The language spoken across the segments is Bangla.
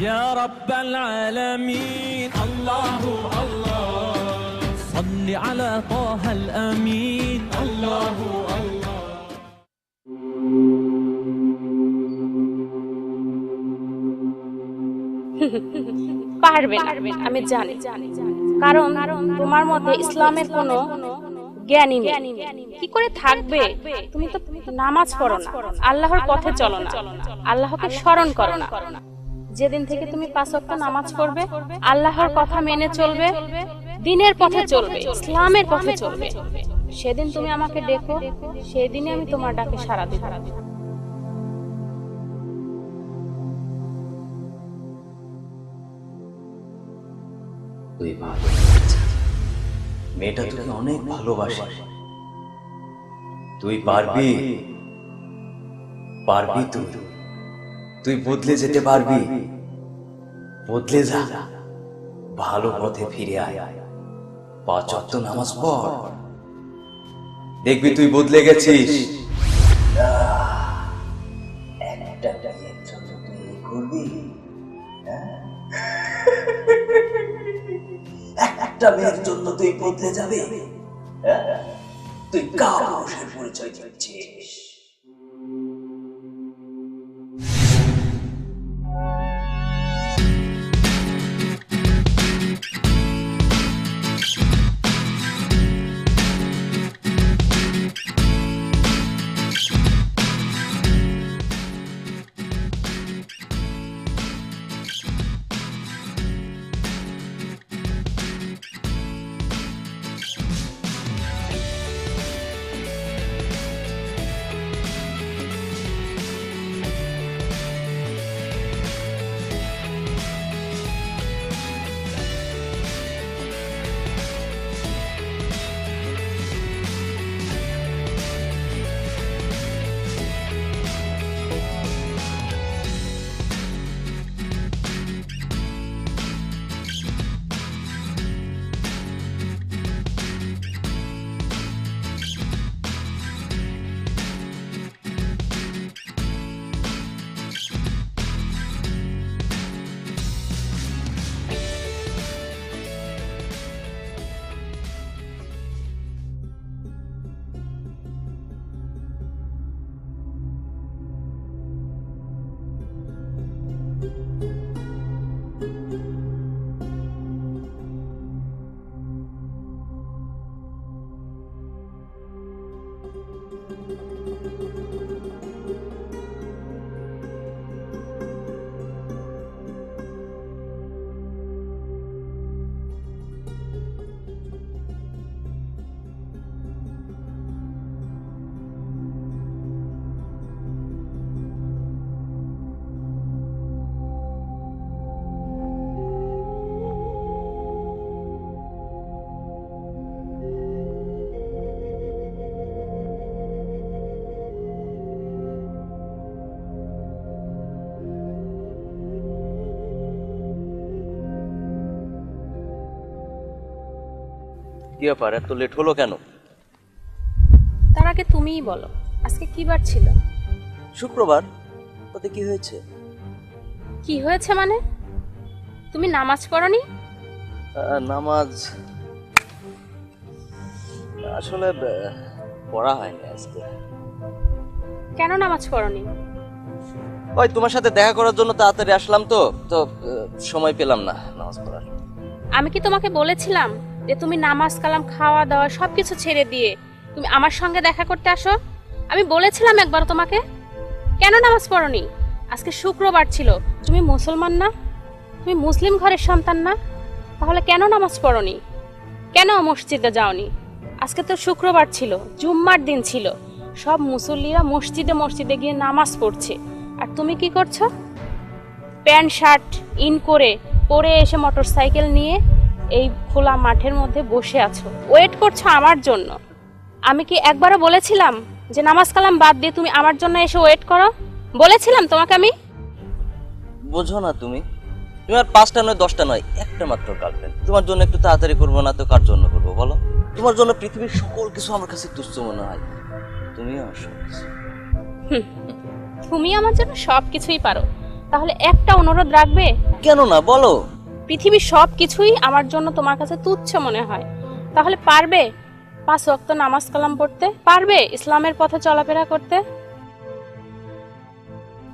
يا رب العالمين الله الله صل على طه الأمين الله الله পারবে না, আমি জানি কারণ তোমার মধ্যে ইসলামের কোনো জ্ঞানই নেই কি করে থাকবে তুমি তো নামাজ পড়ো না আল্লাহর পথে চলো না আল্লাহকে স্মরণ করো না যেদিন থেকে তুমি পাঁচ ওয়াক্ত নামাজ পড়বে আল্লাহর কথা মেনে চলবে দিনের পথে চলবে ইসলামের পথে চলবে। সেদিন তুমি আমাকে ডেকো সেদিনই আমি তোমার ডাকে সারা দিব। ভালো মেয়েটা তোকে অনেক ভালোবাসে। তুই পারবি। পারবি তুই। তুই বদলে যেতে পারবি। বদলে যা। ভালো পথে ফিরে আয়। নামাজ পড়। দেখবি তুই বদলে গেছিস। একটা তুই করবি। একটা মেয়ের জন্য তুই বদলে যাবে? তুই কাপুরুষের পরিচয় দিচ্ছিস? কি ব্যাপার এত লেট হলো কেন? তার আগে তুমিই বলো আজকে কি বার ছিল? শুক্রবার তাতে কি হয়েছে? কি হয়েছে মানে? তুমি নামাজ পড়নি? নামাজ আসলে পড়া হয়নি আজকে। কেন নামাজ পড়নি? ওই তোমার সাথে দেখা করার জন্য তাড়াতাড়ি আসলাম তো তো সময় পেলাম না নামাজ পড়ার। আমি কি তোমাকে বলেছিলাম যে তুমি নামাজ, কালাম, খাওয়া দাওয়া সবকিছু ছেড়ে দিয়ে তুমি আমার সঙ্গে দেখা করতে আসো। আমি বলেছিলাম একবার তোমাকে, কেন নামাজ পড়নি? আজকে শুক্রবার ছিল। তুমি মুসলমান না? তুমি মুসলিম ঘরের সন্তান না? তাহলে কেন নামাজ পড়নি? কেন মসজিদে যাওনি? আজকে তো শুক্রবার ছিল, জুম্মার দিন ছিল। সব মুসল্লিরা মসজিদে মসজিদে গিয়ে নামাজ পড়ছে। আর তুমি কি করছ? প্যান্ট, শার্ট, ইন করে পরে এসে মোটরসাইকেল নিয়ে এই খোলা মাঠের মধ্যে বসে আছো। ওয়েট করছ আমার জন্য। আমি কি একবারও বলেছিলাম যে নামাজ কালাম বাদ দিয়ে তুমি আমার জন্য এসে ওয়েট করো? বলেছিলাম তোমাকে আমি? বোঝো না তুমি। তুমি আর পাঁচটা নয় দশটা নয় একটা মাত্র গার্লফ্রেন্ড তোমার জন্য একটু তাড়াতাড়ি করব না তো কার জন্য করব বলো? তোমার জন্য পৃথিবীর সকল কিছু আমার কাছে তুচ্ছ মনে হয়। তুমি আমার সব কিছু। তুমি আমার জন্য সব কিছুই পারো। তাহলে একটা অনুরোধ রাখবে? কেন না বলো। পৃথিবীর সব কিছুই আমার জন্য তোমার কাছে তুচ্ছ মনে হয়। তাহলে পারবে? পাঁচ ওয়াক্ত নামাজ কালাম পড়তে? পারবে ইসলামের পথে চলাফেরা করতে?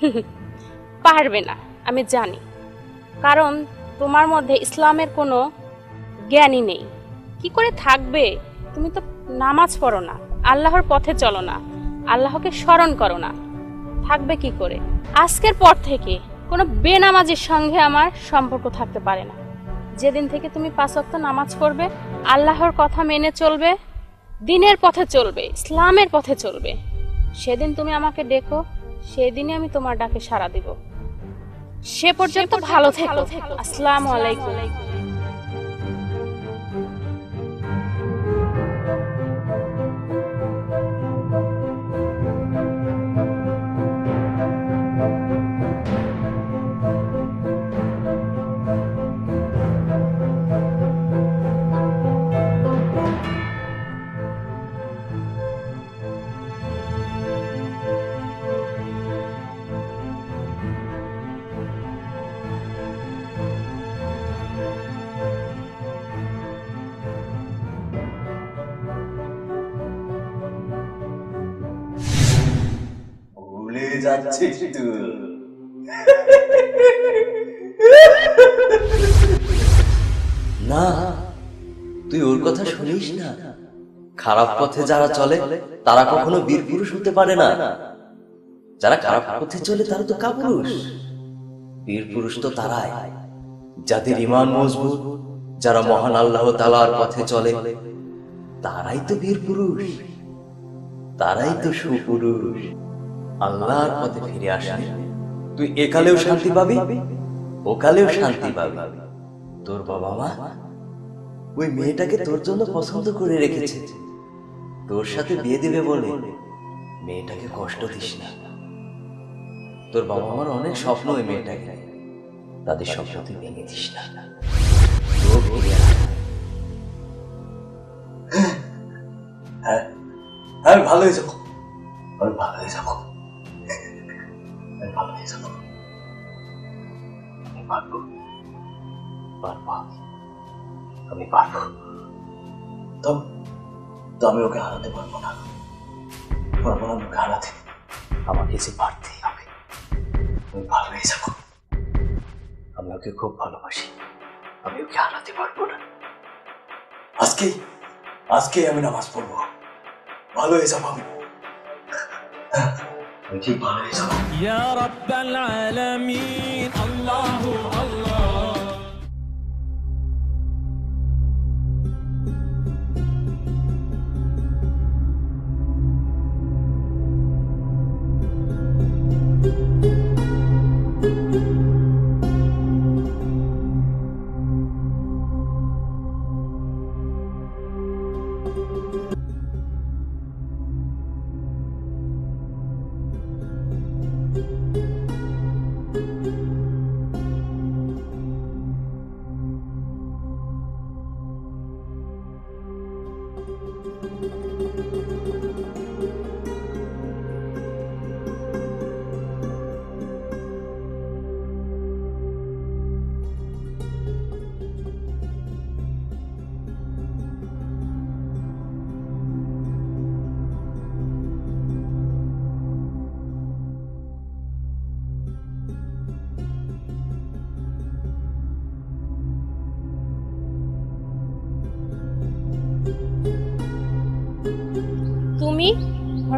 পারবে না, আমি জানি। কারণ তোমার মধ্যে ইসলামের কোনো জ্ঞানই নেই। কি করে থাকবে? তুমি তো নামাজ পড়ো না, আল্লাহর পথে চলো না, আল্লাহকে স্মরণ করো না। থাকবে কি করে? আজকের পর থেকে কোনো বেনামাজের সঙ্গে আমার সম্পর্ক থাকতে পারে না। যেদিন থেকে তুমি পাঁচ অক্ত নামাজ পড়বে আল্লাহর কথা মেনে চলবে দিনের পথে চলবে ইসলামের পথে চলবে সেদিন তুমি আমাকে ডেকো সেদিনই আমি তোমার ডাকে সাড়া দিব। সে পর্যন্ত ভালো থেকো। আসসালামু আলাইকুম। যাচ্ছিস না, তুই ওর কথা শুনিস না। খারাপ পথে যারা চলে, তারা কখনো বীর পুরুষ হতে পারে না। যারা খারাপ পথে চলে, তারা তো কাপুরুষ। বীর পুরুষ তো তারাই। যাদের ইমান মজবুত, যারা মহান আল্লাহ তালার পথে চলে, তারাই তো বীর পুরুষ। তারাই তো সুপুরুষ। আল্লাহর পথে ফিরে আসলে তুই একালেও শান্তি পাবি, ওকালেও শান্তি পাবি। তোর বাবা মা ওই মেয়েটাকে তোর জন্য পছন্দ করে রেখেছে। তোর সাথে বিয়ে দিবে বলে মেয়েটাকে কষ্ট দিস না। তোর বাবা মার অনেক স্বপ্ন ওই মেয়েটাকে, তাদের স্বপ্ন তুই ভেঙে দিস না। ফিরে হ্যাঁ আমি ভালো হয়ে যাব আমি ভালো হয়ে যাব पार्क तब দামিও কে হারাতে পারবো না পারবো না ওকে হারাতে আমাকে যে পারতেই হবে আমি ভালো হয়ে যাবো আমি ওকে খুব ভালোবাসি আমি ওকে হারাতে পারবো না আজকেই আজকেই আমি নামাজ পড়বো ভালো হয়ে যাবো আমি আমি ঠিক ভালো হয়ে যাবো ইয়া রাব্বাল আলামিন আল্লাহু আল্লাহ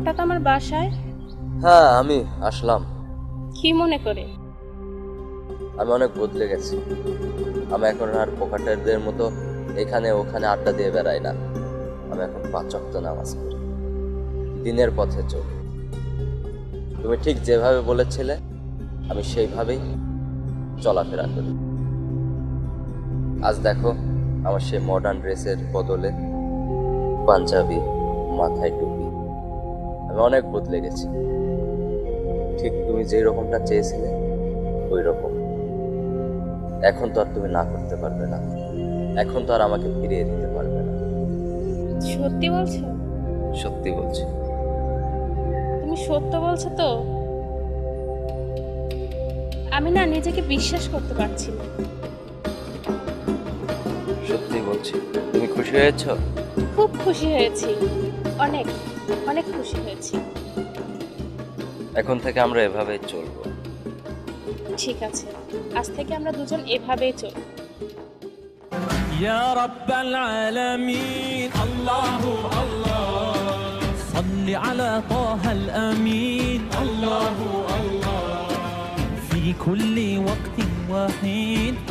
হঠাৎ আমার বাসায়? হ্যাঁ আমি আসলাম। কি মনে করে? আমি অনেক বদলে গেছি। আমি এখন আর পোকাটারদের মতো এখানে ওখানে আড্ডা দিয়ে বেড়াই না। আমি এখন পাঁচ ওয়াক্ত নামাজ পড়ি। দিনের পথে চলি। তুমি ঠিক যেভাবে বলেছিলে আমি সেইভাবেই চলাফেরা করি। আজ দেখো আমার সেই মডার্ন ড্রেসের বদলে পাঞ্জাবি মাথায় টুপি। আমি অনেক বদলে গেছি ঠিক তুমি যেই রকমটা চেয়েছিলে ওই রকম। এখন তো আর তুমি না করতে পারবে না। এখন তো আর আমাকে ফিরিয়ে দিতে পারবে না। সত্যি বলছো? সত্যি বলছি। তুমি সত্য বলছো তো? আমি না নিজেকে বিশ্বাস করতে পারছি না। সত্যি বলছি। তুমি খুশি হয়েছো? খুব খুশি হয়েছি। অনেক। অনেক খুশি হয়েছি এখন থেকে আমরা এভাবেই চলবো ঠিক আছে আজ থেকে আমরা দুজন এভাবেই চলব يا رب العالمين الله الله صل على طه الأمين الله الله في كل وقت وحين الله